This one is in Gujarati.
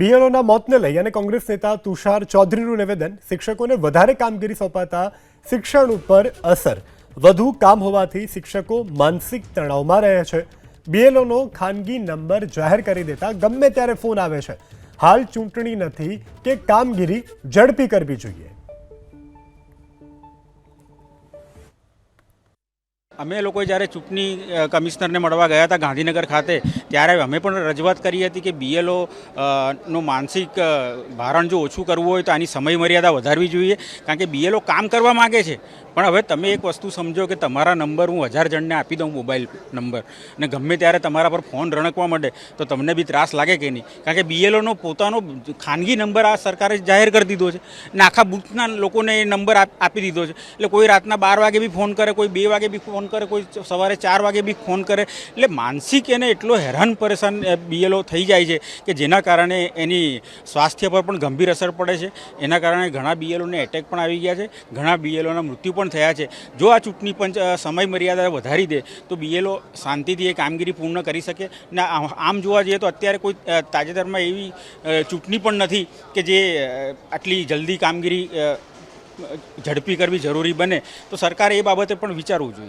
બીએલઓના મોતને લઈ અને કોંગ્રેસ નેતા તુષાર ચૌધરીનું નિવેદન શિક્ષકોને વધારે કામગીરી સોંપાતા શિક્ષણ ઉપર અસર. વધુ કામ હોવાથી શિક્ષકો માનસિક તણાવમાં રહે છે. બીએલઓનો ખાનગી નંબર જાહેર કરી દેતા ગમે ત્યારે ફોન આવે છે. હાલ ચૂંટણી નથી કે કામગીરી ઝડપી કરવી જોઈએ. અમે લોકો જ્યારે ચૂંટણી કમિશનરને મળવા ગયા હતા ગાંધીનગર ખાતે, ત્યારે અમે પણ રજૂઆત કરી હતી કે બીએલઓ નું માનસિક ભારણ જો ઓછું કરવું હોય તો આની સમય મર્યાદા વધારવી જોઈએ, કારણ કે બીએલઓ કામ કરવા માગે છે. પણ હવે તમે એક વસ્તુ સમજો કે તમારા નંબર હું હજાર જણને આપી દઉં મોબાઈલ નંબર અને ગમે ત્યારે તમારા પર ફોન રણકવા માંડે, તો તમને બી ત્રાસ લાગે કે નહીં? કારણ કે બીએલઓનો પોતાનો ખાનગી નંબર આ સરકારે જાહેર કરી દીધો છે ને આખા બુથના લોકોને એ નંબર આપી દીધો છે. એટલે કોઈ રાતના બાર વાગે બી ફોન કરે, કોઈ બે વાગે બી ફોન કરે, કોઈ સવારે ચાર વાગે બી ફોન કરે. એટલે માનસિક એને એટલો હેરાન પરેશાન બીએલઓ થઈ જાય છે કે જેના કારણે એની સ્વાસ્થ્ય પર પણ ગંભીર અસર પડે છે. એના કારણે ઘણા બીએલઓને એટેક પણ આવી ગયા છે. ઘણા બીએલઓના મૃત્યુ પણ થયા છે. જો આ ચૂંટણી પંચ સમય મર્યાદા વધારી દે, તો બીએલઓ શાંતિથી એ કામગીરી પૂર્ણ કરી શકે. ને આમ જોવા જઈએ તો અત્યારે કોઈ તાજેતરમાં એવી ચૂંટણી પણ નથી કે જે આટલી જલ્દી કામગીરી ઝડપી કરવી જરૂરી બને. તો સરકારે એ બાબતે પણ વિચારવું જોઈએ.